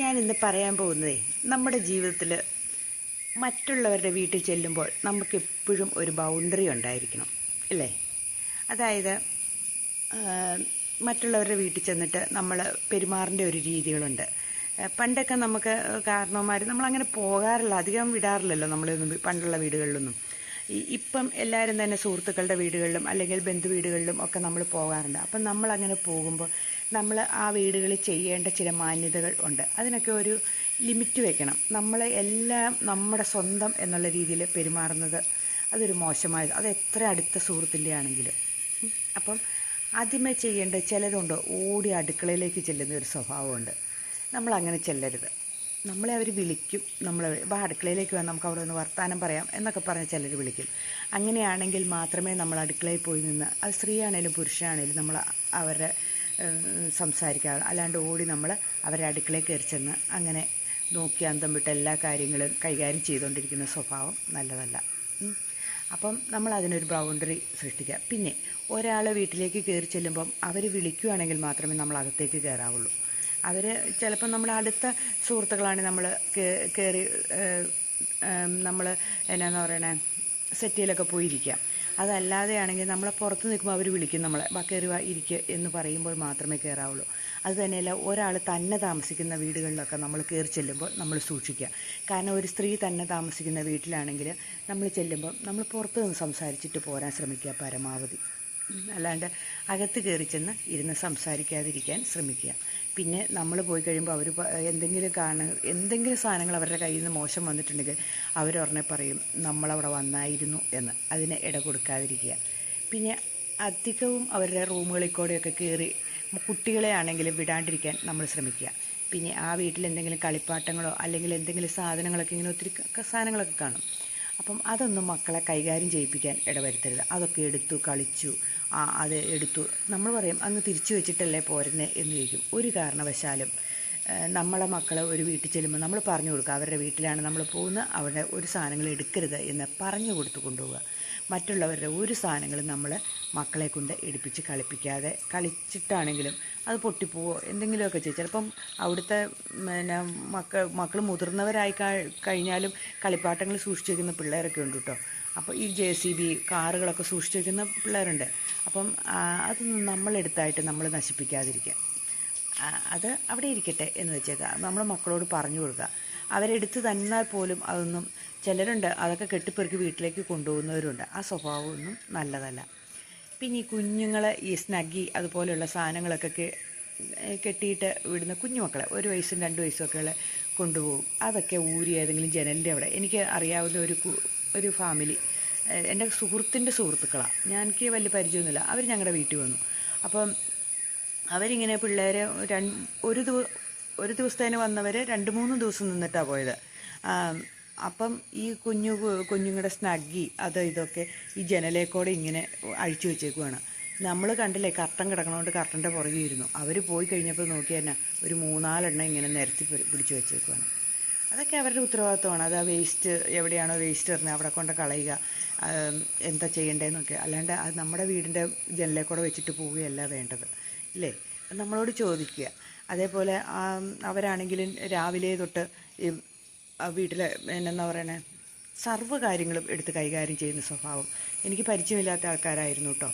ഞാനിന്ന് പറയാൻ പോകുന്നതേ നമ്മുടെ ജീവിതത്തിൽ മറ്റുള്ളവരുടെ വീട്ടിൽ ചെല്ലുമ്പോൾ നമുക്കെപ്പോഴും ഒരു ബൗണ്ടറി ഉണ്ടായിരിക്കണം അല്ലേ? അതായത് മറ്റുള്ളവരുടെ വീട്ടിൽ ചെന്നിട്ട് നമ്മൾ പെരുമാറേണ്ട ഒരു രീതികളുണ്ട്. പണ്ടൊക്കെ നമുക്ക് കാരണവന്മാർ നമ്മളങ്ങനെ പോകാറില്ല അധികം വിടാറില്ലല്ലോ നമ്മളൊന്നും പണ്ടുള്ള വീടുകളിലൊന്നും. ഇപ്പം എല്ലാവരും തന്നെ സുഹൃത്തുക്കളുടെ വീടുകളിലും അല്ലെങ്കിൽ ബന്ധു വീടുകളിലും ഒക്കെ നമ്മൾ പോകാറുണ്ട്. അപ്പം നമ്മളങ്ങനെ പോകുമ്പോൾ നമ്മൾ ആ വീടുകളിൽ ചെയ്യേണ്ട ചില മാന്യതകൾ ഉണ്ട്. അതിനൊക്കെ ഒരു ലിമിറ്റ് വെക്കണം. നമ്മൾ എല്ലാം നമ്മുടെ സ്വന്തം എന്നുള്ള രീതിയിൽ പെരുമാറുന്നത് അതൊരു മോശമായ അത് എത്ര അടുത്ത സുഹൃത്തിന്റെ ആണെങ്കിലും അപ്പം ആദ്യമേ ചെയ്യേണ്ട ചിലരുണ്ട് ഓടി അടുക്കളയിലേക്ക് ചെല്ലുന്ന ഒരു സ്വഭാവമുണ്ട്. നമ്മൾ അങ്ങനെ ചെല്ലരുത്. നമ്മളെ അവർ വിളിക്കും. നമ്മൾ വാ അടുക്കളയിലേക്ക് വന്ന് നമുക്ക് അവിടെ ഒന്ന് വർത്തമാനം പറയാം എന്നൊക്കെ പറഞ്ഞ് ചിലർ വിളിക്കും. അങ്ങനെയാണെങ്കിൽ മാത്രമേ നമ്മൾ അടുക്കളയിൽ പോയി നിന്ന് അത് സ്ത്രീയാണേലും പുരുഷനാണേലും നമ്മൾ അവരുടെ ഏഹ്, സംസാരിക്കാറ്. അല്ലാണ്ട് ഓടി നമ്മൾ അവരുടെ അടുക്കളയിൽ കയറി ചെന്ന് അങ്ങനെ നോക്കി അന്തം വിട്ട് എല്ലാ കാര്യങ്ങളും കൈകാര്യം ചെയ്തുകൊണ്ടിരിക്കുന്ന സ്വഭാവം നല്ലതല്ല. അപ്പം നമ്മൾ അതിനൊരു ബൗണ്ടറി സൃഷ്ടിക്കുക. പിന്നെ ഒരാൾ വീട്ടിലേക്ക് കയറി ചെല്ലുമ്പം അവർ വിളിക്കുകയാണെങ്കിൽ മാത്രമേ നമ്മൾ അകത്തേക്ക് കയറാവുള്ളൂ. അവർ ചിലപ്പം നമ്മൾ അടുത്ത സുഹൃത്തുക്കളാണ് നമ്മൾ കയറി നമ്മൾ എന്നാന്ന് പറയണേ സെറ്റിയിലൊക്കെ പോയിരിക്കുക അതല്ലാതെയാണെങ്കിൽ നമ്മളെ പുറത്ത് നിൽക്കുമ്പോൾ അവർ വിളിക്കും നമ്മളെ വാ കയറി ഇരിക്കുക എന്ന് പറയുമ്പോൾ മാത്രമേ കയറാവുള്ളൂ അത് തന്നെയല്ല ഒരാൾ തന്നെ താമസിക്കുന്ന വീടുകളിലൊക്കെ നമ്മൾ കയറി ചെല്ലുമ്പോൾ നമ്മൾ സൂക്ഷിക്കുക. കാരണം ഒരു സ്ത്രീ തന്നെ താമസിക്കുന്ന വീട്ടിലാണെങ്കിൽ നമ്മൾ ചെല്ലുമ്പോൾ നമ്മൾ പുറത്ത് നിന്ന് സംസാരിച്ചിട്ട് പോരാൻ ശ്രമിക്കുക പരമാവധി. അല്ലാണ്ട് അകത്ത് കയറി ചെന്ന് ഇരുന്ന് സംസാരിക്കാതിരിക്കാൻ ശ്രമിക്കുക. പിന്നെ നമ്മൾ പോയി കഴിയുമ്പോൾ അവർ എന്തെങ്കിലും കാണ എന്തെങ്കിലും സാധനങ്ങൾ അവരുടെ കയ്യിൽ നിന്ന് മോശം വന്നിട്ടുണ്ടെങ്കിൽ അവരുടനെ പറയും നമ്മളവിടെ വന്നായിരുന്നു എന്ന്. അതിന് ഇട കൊടുക്കാതിരിക്കുക. പിന്നെ അധികവും അവരുടെ റൂമുകളിൽ കൂടെയൊക്കെ കയറി കുട്ടികളെ ആണെങ്കിലും വിടാണ്ടിരിക്കാൻ നമ്മൾ ശ്രമിക്കുക. പിന്നെ ആ വീട്ടിൽ എന്തെങ്കിലും കളിപ്പാട്ടങ്ങളോ അല്ലെങ്കിൽ എന്തെങ്കിലും സാധനങ്ങളൊക്കെ ഇങ്ങനെ ഒത്തിരി സാധനങ്ങളൊക്കെ കാണും. അപ്പം അതൊന്നും മക്കളെ കൈകാര്യം ചെയ്യിപ്പിക്കാൻ ഇടവരുത്തരുത്. അതൊക്കെ എടുത്തു കളിച്ചു ആ അത് എടുത്തു. നമ്മൾ പറയും അങ്ങ് തിരിച്ചു വെച്ചിട്ടല്ലേ പോരുന്നേ? എന്ന് ചോദിക്കും. ഒരു കാരണവശാലും നമ്മളെ മക്കളെ ഒരു വീട്ടിൽ ചെല്ലുമ്പോൾ നമ്മൾ പറഞ്ഞു കൊടുക്കുക. അവരുടെ വീട്ടിലാണ് നമ്മൾ പോകുന്നത്. അവിടെ ഒരു സാധനങ്ങൾ എടുക്കരുത് എന്ന് പറഞ്ഞു കൊടുത്തു കൊണ്ടുപോവുക. മറ്റുള്ളവരുടെ ഒരു സാധനങ്ങളും നമ്മൾ മക്കളെ കൊണ്ട് എടുപ്പിച്ച് കളിപ്പിക്കാതെ കളിച്ചിട്ടാണെങ്കിലും അത് പൊട്ടിപ്പോവോ എന്തെങ്കിലുമൊക്കെ ചെയ്യും. ചിലപ്പം അവിടുത്തെ പിന്നെ മക്കൾ മക്കൾ മുതിർന്നവരായി കഴി- കഴിഞ്ഞാലും കളിപ്പാട്ടങ്ങൾ സൂക്ഷിച്ചു വയ്ക്കുന്ന പിള്ളേരൊക്കെ ഉണ്ട് കേട്ടോ. അപ്പോൾ ഈ ജെ സി ബി കാറുകളൊക്കെ സൂക്ഷിച്ചു വയ്ക്കുന്ന പിള്ളേരുണ്ട്. അപ്പം അത് നമ്മളെടുത്തായിട്ട് നമ്മൾ നശിപ്പിക്കാതിരിക്കുക. അത് അവിടെ ഇരിക്കട്ടെ എന്ന് വെച്ചേക്കാം നമ്മൾ മക്കളോട് പറഞ്ഞു കൊടുക്കുക. അവരെടുത്ത് തന്നാൽ പോലും അതൊന്നും ചിലരുണ്ട് അതൊക്കെ കെട്ടിപ്പെറുക്കി വീട്ടിലേക്ക് കൊണ്ടുപോകുന്നവരുണ്ട്. ആ സ്വഭാവമൊന്നും നല്ലതല്ല. പിന്നെ ഈ കുഞ്ഞുങ്ങളെ ഈ സ്നഗ്ഗി അതുപോലെയുള്ള സാധനങ്ങളൊക്കെ കെട്ടിയിട്ട് വിടുന്ന കുഞ്ഞുമക്കളെ ഒരു വയസ്സും രണ്ട് വയസ്സും ഒക്കെ കൊണ്ടുപോകും. അതൊക്കെ ഊരി ഏതെങ്കിലും ജനലിന്റെ അവിടെ. എനിക്ക് അറിയാവുന്ന ഒരു ഒരു ഫാമിലി എന്റെ സുഹൃത്തിന്റെ സുഹൃത്തുക്കളാണ് ഞാൻ എനിക്ക് വലിയ പരിചയമൊന്നുമില്ല. അവർ ഞങ്ങളുടെ വീട്ടിൽ വന്നു. അപ്പം അവരിങ്ങനെ പിള്ളേരെ ഒരു ദിവ ഒരു ദിവസത്തേന് വന്നവർ രണ്ട് മൂന്ന് ദിവസം നിന്നിട്ടാണ് പോയത്. അപ്പം ഈ കുഞ്ഞു കുഞ്ഞുങ്ങളുടെ സ്നഗ്ഗി അത് ഇതൊക്കെ ഈ ജനലേക്കൂടെ ഇങ്ങനെ അഴിച്ചു വെച്ചേക്കുവാണ്. നമ്മൾ കണ്ടില്ലേ കർട്ടൻ കിടക്കണോണ്ട് കർട്ടന്റെ പുറകെ ഇരുന്നു. അവർ പോയി കഴിഞ്ഞപ്പോൾ നോക്കി തന്നെ ഒരു മൂന്നാലെണ്ണം ഇങ്ങനെ നിരത്തി പിടിച്ചു വെച്ചേക്കുവാണ്. അതൊക്കെ അവരുടെ ഉത്തരവാദിത്തമാണ് അത് ആ വേസ്റ്റ് എവിടെയാണോ വേസ്റ്റ് എറിഞ്ഞത് അവിടെ കൊണ്ട് കളയുക എന്താ ചെയ്യേണ്ടതെന്നൊക്കെ അല്ലാണ്ട് അത് നമ്മുടെ വീടിന്റെ ജനലേ കൂടെ വെച്ചിട്ട് പോവുകയല്ല വേണ്ടത്. ഇല്ലേ? നമ്മളോട് ചോദിക്കുക. അതേപോലെ അവരാണെങ്കിലും രാവിലെ തൊട്ട് വീട്ടിലെ എന്നാ പറയണേ? സർവ കാര്യങ്ങളും എടുത്ത് കൈകാര്യം ചെയ്യുന്ന സ്വഭാവം. എനിക്ക് പരിചയമില്ലാത്ത ആൾക്കാരായിരുന്നു കേട്ടോ.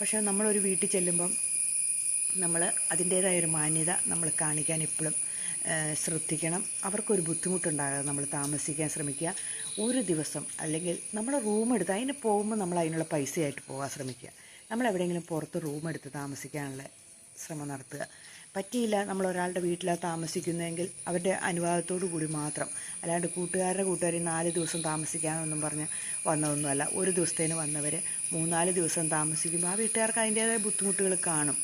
പക്ഷേ നമ്മളൊരു വീട്ടിൽ ചെല്ലുമ്പം നമ്മൾ അതിന്റേതായ ഒരു മാന്യത നമ്മൾ കാണിക്കാൻ എപ്പോഴും ശ്രദ്ധിക്കണം. അവർക്കൊരു ബുദ്ധിമുട്ടുണ്ടാകാതെ നമ്മൾ താമസിക്കാൻ ശ്രമിക്കുക. ഒരു ദിവസം അല്ലെങ്കിൽ നമ്മൾ റൂം എടുത്ത് അതിന് പോകുമ്പോൾ നമ്മൾ അതിനുള്ള പൈസയായിട്ട് പോകാൻ ശ്രമിക്കുക. നമ്മൾ എവിടെയെങ്കിലും പുറത്ത് റൂം എടുത്ത് താമസിക്കാനുള്ള ശ്രമം നടത്തുക. പറ്റിയില്ല നമ്മൾ ഒരാളുടെ വീട്ടിലാണ് താമസിക്കുന്നതെങ്കിൽ അവരുടെ അനുവാദത്തോടു കൂടി മാത്രം. അല്ലാണ്ട് കൂട്ടുകാരുടെ കൂട്ടുകാരെ നാല് ദിവസം താമസിക്കാമെന്നൊന്നും പറഞ്ഞ് വന്നതൊന്നുമല്ല. ഒരു ദിവസത്തേന് വന്നവർ മൂന്നാൽ ദിവസം താമസിക്കുമ്പോൾ ആ വീട്ടുകാർക്ക് അതിന്റേതായ ബുദ്ധിമുട്ടുകൾ കാണും.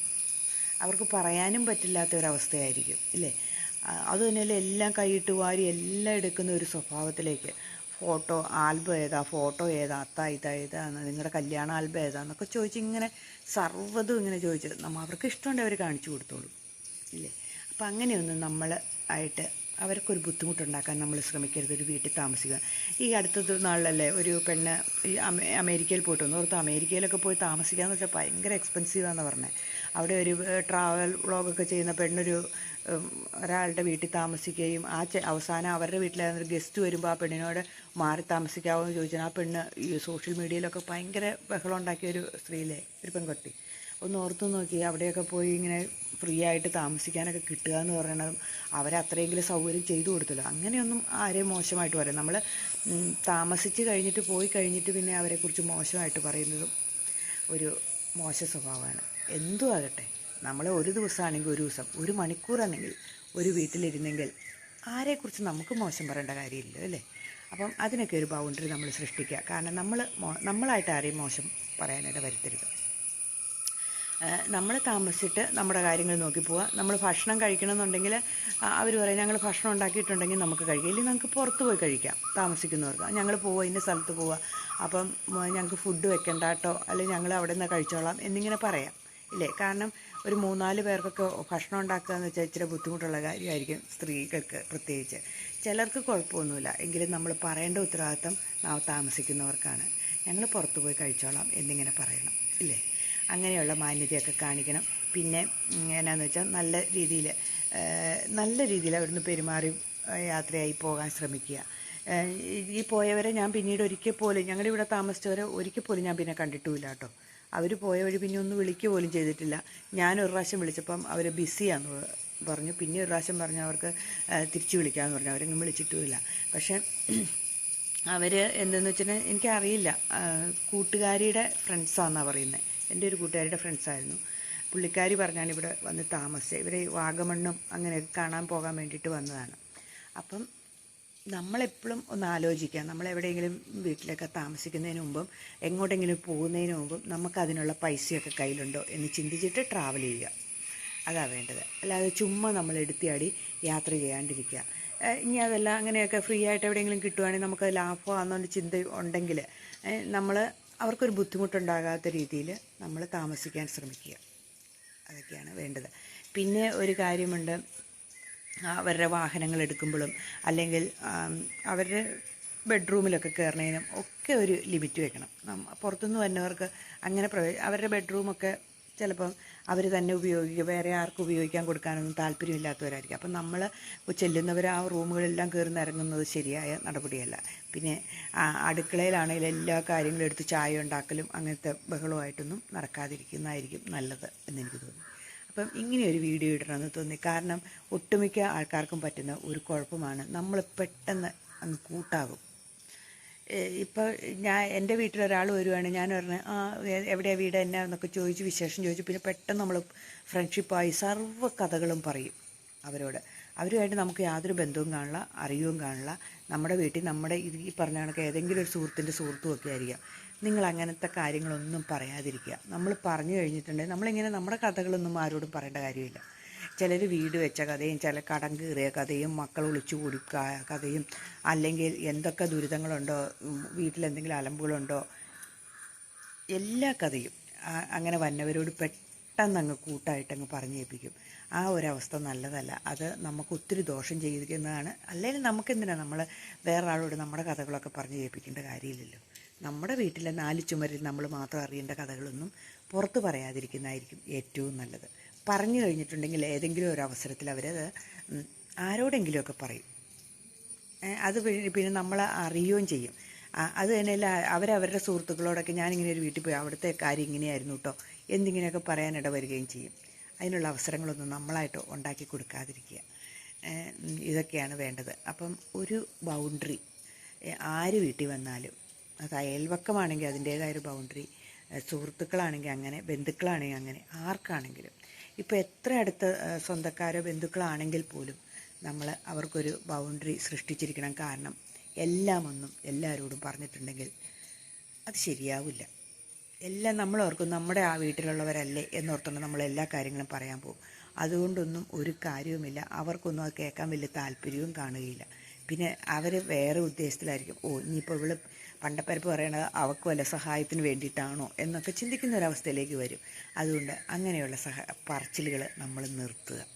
അവർക്ക് പറയാനും പറ്റില്ലാത്ത ഒരവസ്ഥയായിരിക്കും ഇല്ലേ? ആ, അത് തന്നെയല്ല എല്ലാം കൈയിട്ട് വാരി എല്ലാം എടുക്കുന്ന ഒരു സ്വഭാവത്തിലേക്ക്. ഫോട്ടോ ആൽബം ഏതാ ഫോട്ടോ ഏതാ അത്താ ഇതാ ഏതാ നിങ്ങളുടെ കല്യാണ ആൽബം ഏതാന്നൊക്കെ ചോദിച്ച് ഇങ്ങനെ സർവതും ഇങ്ങനെ ചോദിച്ച് നമ്മൾ അവർക്ക് ഇഷ്ടമുണ്ട് അവർ കാണിച്ചു കൊടുത്തോളും. ഇല്ലേ? അപ്പം അങ്ങനെയൊന്നും നമ്മൾ ആയിട്ട് അവർക്കൊരു ബുദ്ധിമുട്ടുണ്ടാക്കാൻ നമ്മൾ ശ്രമിക്കരുത് ഒരു വീട്ടിൽ താമസിക്കുക. ഈ അടുത്ത നാളിലല്ലേ ഒരു പെണ്ണ് ഈ അമേ അമേരിക്കയിൽ പോയിട്ട് വന്നു. ഓർത്ത് അമേരിക്കയിലൊക്കെ പോയി താമസിക്കാന്ന് വെച്ചാൽ ഭയങ്കര എക്സ്പെൻസീവാന്ന് പറഞ്ഞത് അവിടെ ഒരു ട്രാവൽ വ്ളോഗൊക്കെ ചെയ്യുന്ന പെണ്ണൊരു ഒരാളുടെ വീട്ടിൽ താമസിക്കുകയും ആ അവസാനം അവരുടെ വീട്ടിലായിരുന്നൊരു ഗസ്റ്റ് വരുമ്പോൾ ആ പെണ്ണിനോട് മാറി താമസിക്കാവോ എന്ന് ചോദിച്ചാൽ ആ പെണ്ണ് ഈ സോഷ്യൽ മീഡിയയിലൊക്കെ ഭയങ്കര ബഹളം ഉണ്ടാക്കിയ ഒരു സ്ത്രീയിലെ ഒരു പെൺകുട്ടി. ഒന്ന് ഓർത്തു നോക്കി അവിടെയൊക്കെ പോയി ഇങ്ങനെ ഫ്രീ ആയിട്ട് താമസിക്കാനൊക്കെ കിട്ടുക എന്ന് പറയുന്നത് അവരത്രയെങ്കിലും സൗകര്യം ചെയ്തു കൊടുത്തല്ലോ. അങ്ങനെയൊന്നും ആരെയും മോശമായിട്ട് പറയും നമ്മൾ താമസിച്ച് കഴിഞ്ഞിട്ട് പോയി കഴിഞ്ഞിട്ട് പിന്നെ അവരെക്കുറിച്ച് മോശമായിട്ട് പറയുന്നതും ഒരു മോശ സ്വഭാവമാണ്. എന്തു ആകട്ടെ നമ്മൾ ഒരു ദിവസമാണെങ്കിൽ ഒരു ദിവസം ഒരു മണിക്കൂറാണെങ്കിൽ ഒരു വീട്ടിലിരുന്നെങ്കിൽ ആരെക്കുറിച്ച് നമുക്ക് മോശം പറയേണ്ട കാര്യമില്ല അല്ലേ? അപ്പം അതിനൊക്കെ ഒരു ബൗണ്ടറി നമ്മൾ സൃഷ്ടിക്കുക. കാരണം നമ്മൾ നമ്മളായിട്ട് ആരെയും മോശം പറയാനായിട്ട് വരുത്തരുത് നമ്മൾ താമസിച്ചിട്ട് നമ്മുടെ കാര്യങ്ങൾ നോക്കി പോവുക നമ്മൾ ഭക്ഷണം കഴിക്കണമെന്നുണ്ടെങ്കിൽ അവർ പറയും ഞങ്ങൾ ഭക്ഷണം ഉണ്ടാക്കിയിട്ടുണ്ടെങ്കിൽ നമുക്ക് കഴിക്കാം. ഇല്ലെങ്കിൽ നമുക്ക് പുറത്ത് പോയി കഴിക്കാം താമസിക്കുന്നവർക്ക്. ഞങ്ങൾ പോവുക ഇന്ന സ്ഥലത്ത് പോവുക അപ്പം ഞങ്ങൾക്ക് ഫുഡ് വെക്കണ്ട കേട്ടോ അല്ലെങ്കിൽ ഞങ്ങൾ അവിടെ നിന്ന് കഴിച്ചോളാം എന്നിങ്ങനെ പറയാം. ഇല്ലേ? കാരണം ഒരു മൂന്നാൽ പേർക്കൊക്കെ ഭക്ഷണം ഉണ്ടാക്കുക എന്ന് വെച്ചാൽ ഇച്ചിരി ബുദ്ധിമുട്ടുള്ള കാര്യമായിരിക്കും സ്ത്രീകൾക്ക് പ്രത്യേകിച്ച്. ചിലർക്ക് കുഴപ്പമൊന്നുമില്ല. എങ്കിലും നമ്മൾ പറയേണ്ട ഉത്തരവാദിത്തം താമസിക്കുന്നവർക്കാണ്. ഞങ്ങൾ പുറത്ത് പോയി കഴിച്ചോളാം എന്നിങ്ങനെ പറയണം. ഇല്ലേ? അങ്ങനെയുള്ള മാന്യതയൊക്കെ കാണിക്കണം. പിന്നെ എന്നാന്ന് വെച്ചാൽ നല്ല രീതിയിൽ നല്ല രീതിയിൽ അവിടുന്ന് പെരുമാറി യാത്രയായി പോകാൻ ശ്രമിക്കുക. ഈ പോയവരെ ഞാൻ പിന്നീട് ഒരിക്കൽ പോലും ഞങ്ങളുടെ ഇവിടെ താമസിച്ചവരെ ഒരിക്കൽ പോലും ഞാൻ പിന്നെ കണ്ടിട്ടുമില്ല കേട്ടോ. അവർ പോയ വഴി പിന്നെ ഒന്ന് വിളിക്കുക പോലും ചെയ്തിട്ടില്ല. ഞാൻ ഒരു പ്രാവശ്യം വിളിച്ചപ്പം അവർ ബിസിയാന്ന് പറഞ്ഞു. പിന്നെ ഒരു പ്രാവശ്യം പറഞ്ഞു അവർക്ക് തിരിച്ചു വിളിക്കാമെന്ന് പറഞ്ഞു. അവരെങ്ങും വിളിച്ചിട്ടുമില്ല. പക്ഷേ അവർ എന്തെന്ന് വെച്ചാൽ എനിക്കറിയില്ല. കൂട്ടുകാരിയുടെ ഫ്രണ്ട്സാണെന്നാണ് പറയുന്നത് എന്റെ ഒരു കൂട്ടുകാരുടെ ഫ്രണ്ട്സായിരുന്നു പുള്ളിക്കാരി പറഞ്ഞാണ് ഇവിടെ വന്ന് താമസിച്ചത്. ഇവരെ വാഗമണ്ണും അങ്ങനെയൊക്കെ കാണാൻ പോകാൻ വേണ്ടിയിട്ട് വന്നതാണ്. അപ്പം നമ്മളെപ്പോഴും ഒന്ന് ആലോചിക്കുക നമ്മൾ എവിടെയെങ്കിലും വീട്ടിലൊക്കെ താമസിക്കുന്നതിന് മുമ്പും എങ്ങോട്ടെങ്കിലും പോകുന്നതിന് മുമ്പും നമുക്കതിനുള്ള പൈസയൊക്കെ കയ്യിലുണ്ടോ എന്ന് ചിന്തിച്ചിട്ട് ട്രാവൽ ചെയ്യുക. അതാണ് വേണ്ടത്. അല്ലാതെ ചുമ്മാ നമ്മൾ എടുത്തിയാടി യാത്ര ചെയ്യാണ്ടിരിക്കുക. ഇനി അതല്ല അങ്ങനെയൊക്കെ ഫ്രീ ആയിട്ട് എവിടെയെങ്കിലും കിട്ടുവാണെങ്കിൽ നമുക്ക് ലാഭമാണെന്നൊരു ചിന്ത ഉണ്ടെങ്കിൽ നമ്മൾ അവർക്കൊരു ബുദ്ധിമുട്ടുണ്ടാകാത്ത രീതിയിൽ നമ്മൾ താമസിക്കാൻ ശ്രമിക്കുക. അതൊക്കെയാണ് വേണ്ടത്. പിന്നെ ഒരു കാര്യമുണ്ട്. അവരുടെ വാഹനങ്ങൾ എടുക്കുമ്പോഴും അല്ലെങ്കിൽ അവരുടെ ബെഡ്റൂമിലൊക്കെ കയറുന്നതിനും ഒക്കെ ഒരു ലിമിറ്റ് വെക്കണം. പുറത്തുനിന്ന് വരുന്നവർക്ക് അങ്ങനെ പ്രവേ അവരുടെ ബെഡ്റൂമൊക്കെ ചിലപ്പം അവർ തന്നെ ഉപയോഗിക്കുക വേറെ ആർക്കും ഉപയോഗിക്കാൻ കൊടുക്കാനൊന്നും താല്പര്യമില്ലാത്തവരായിരിക്കും. അപ്പം നമ്മൾ ചെല്ലുന്നവർ ആ റൂമുകളെല്ലാം കയറുന്ന ഇറങ്ങുന്നത് ശരിയായ നടപടിയല്ല. പിന്നെ ആ, അടുക്കളയിലാണെങ്കിൽ എല്ലാ കാര്യങ്ങളും എടുത്ത് ചായ ഉണ്ടാക്കലും അങ്ങനത്തെ ബഹളമായിട്ടൊന്നും നടക്കാതിരിക്കുന്നതായിരിക്കും നല്ലത് എന്നെനിക്ക് തോന്നുന്നു അപ്പം ഇങ്ങനെയൊരു വീഡിയോ ഇടണമെന്ന് തോന്നി. കാരണം ഒട്ടുമിക്ക ആൾക്കാർക്കും പറ്റുന്ന ഒരു കുഴപ്പമാണ്. നമ്മൾ പെട്ടെന്ന് അങ്ങ് കൂട്ടാകും. ഇപ്പോൾ ഞാൻ എന്റെ വീട്ടിലൊരാൾ വരുവാണ്. ഞാൻ പറഞ്ഞു ആ എവിടെയാണ് എവിടെയാ വീട് എന്നാ? എന്നൊക്കെ ചോദിച്ച് വിശേഷം ചോദിച്ചു പിന്നെ പെട്ടെന്ന് നമ്മൾ ഫ്രണ്ട്ഷിപ്പായി സർവ കഥകളും പറയും അവരോട്. അവരുമായിട്ട് നമുക്ക് യാതൊരു ബന്ധവും കാണില്ല അറിയുകയും കാണില്ല. നമ്മുടെ വീട്ടിൽ നമ്മുടെ ഇത് ഈ പറഞ്ഞ കണക്ക് ഏതെങ്കിലും ഒരു സുഹൃത്തിന്റെ സുഹൃത്തും ഒക്കെ ആയിരിക്കാം. നിങ്ങൾ അങ്ങനത്തെ കാര്യങ്ങളൊന്നും പറയാതിരിക്കുക. നമ്മൾ പറഞ്ഞു കഴിഞ്ഞിട്ടുണ്ടെങ്കിൽ നമ്മളിങ്ങനെ നമ്മുടെ കഥകളൊന്നും ആരോടും പറയേണ്ട കാര്യമില്ല. ചിലർ വീട് വെച്ച കഥയും ചില കടം കീറിയ കഥയും മക്കൾ ഒളിച്ചു ക- കഥയും അല്ലെങ്കിൽ എന്തൊക്കെ ദുരിതങ്ങളുണ്ടോ വീട്ടിലെന്തെങ്കിലും അലമ്പുകളുണ്ടോ എല്ലാ കഥയും. അങ്ങനെ വന്നവരോട് പെട്ടെന്ന് അങ്ങ് കൂട്ടായിട്ട് അങ്ങ് പറഞ്ഞു കേൾപ്പിക്കും ആ ഒരവസ്ഥ നല്ലതല്ല. അത് നമുക്ക് ഒത്തിരി ദോഷം ചെയ്തിരിക്കുന്നതാണ്. അല്ലെങ്കിൽ നമുക്കെന്തിനാണ് നമ്മൾ വേറെ ആളോട് നമ്മുടെ കഥകളൊക്കെ പറഞ്ഞു ഏൽപ്പിക്കേണ്ട കാര്യമില്ലല്ലോ. നമ്മുടെ വീട്ടിലെ നാല് ചുമരിൽ നമ്മൾ മാത്രം അറിയേണ്ട കഥകളൊന്നും പുറത്ത് പറയാതിരിക്കുന്നതായിരിക്കും ഏറ്റവും നല്ലത്. പറഞ്ഞു കഴിഞ്ഞിട്ടുണ്ടെങ്കിൽ ഏതെങ്കിലും ഒരു അവസരത്തിൽ അവരത് ആരോടെങ്കിലുമൊക്കെ പറയും. അത് പിന്നെ നമ്മൾ അറിയുകയും ചെയ്യും. അത് തന്നെയല്ല അവരവരുടെ സുഹൃത്തുക്കളോടൊക്കെ ഞാനിങ്ങനെ ഒരു വീട്ടിൽ പോയി അവിടുത്തെ കാര്യം ഇങ്ങനെയായിരുന്നു കേട്ടോ എന്തിങ്ങനെയൊക്കെ പറയാനിട വരികയും ചെയ്യും. അതിനുള്ള അവസരങ്ങളൊന്നും നമ്മളായിട്ട് ഉണ്ടാക്കി കൊടുക്കാതിരിക്കുക. ഇതൊക്കെയാണ് വേണ്ടത്. അപ്പം ഒരു ബൗണ്ടറി ആര് വീട്ടിൽ വന്നാലും അത് അയൽവക്കമാണെങ്കിൽ അതിന്റേതായ ഒരു ബൗണ്ടറി സുഹൃത്തുക്കളാണെങ്കിൽ അങ്ങനെ ബന്ധുക്കളാണെങ്കിൽ അങ്ങനെ ആർക്കാണെങ്കിലും ഇപ്പോൾ എത്ര അടുത്ത സ്വന്തക്കാരോ സ്വന്തക്കാരോ ബന്ധുക്കളാണെങ്കിൽ പോലും നമ്മൾ അവർക്കൊരു ബൗണ്ടറി സൃഷ്ടിച്ചിരിക്കണം. കാരണം എല്ലാം ഒന്നും എല്ലാവരോടും പറഞ്ഞിട്ടുണ്ടെങ്കിൽ അത് ശരിയാവില്ല. എല്ലാം നമ്മൾ ഓർക്കും നമ്മുടെ ആ വീട്ടിലുള്ളവരല്ലേ എന്നോർത്തുകൊണ്ട് നമ്മൾ എല്ലാ കാര്യങ്ങളും പറയാൻ പോകും. അതുകൊണ്ടൊന്നും ഒരു കാര്യവുമില്ല. അവർക്കൊന്നും അത് കേൾക്കാൻ വലിയ താല്പര്യവും കാണുകയില്ല. പിന്നെ അവർ വേറെ ഉദ്ദേശത്തിലായിരിക്കും ഓ ഇനിയിപ്പോൾ ഇവൾ പണ്ടപ്പരപ്പ് പറയണത് അവക്ക് വല്ല സഹായത്തിന് വേണ്ടിയിട്ടാണോ എന്നൊക്കെ ചിന്തിക്കുന്ന ഒരവസ്ഥയിലേക്ക് വരും. അതുകൊണ്ട് അങ്ങനെയുള്ള സഹ പറച്ചിലുകൾ നമ്മൾ നിർത്തുക.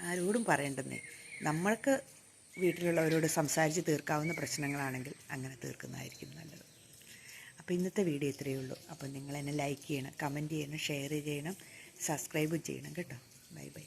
ആരോടും പറയേണ്ടെന്നേ. നമ്മൾക്ക് വീട്ടിലുള്ളവരോട് സംസാരിച്ച് തീർക്കാവുന്ന പ്രശ്നങ്ങളാണെങ്കിൽ അങ്ങനെ തീർക്കുന്നതായിരിക്കും നല്ലത്. അപ്പോൾ ഇന്നത്തെ വീഡിയോ ഇത്രയേ ഉള്ളൂ. അപ്പോൾ നിങ്ങൾ എന്നെ ലൈക്ക് ചെയ്യണം കമന്റ് ചെയ്യണം ഷെയർ ചെയ്യണം സബ്സ്ക്രൈബ് ചെയ്യണം കേട്ടോ. Bye bye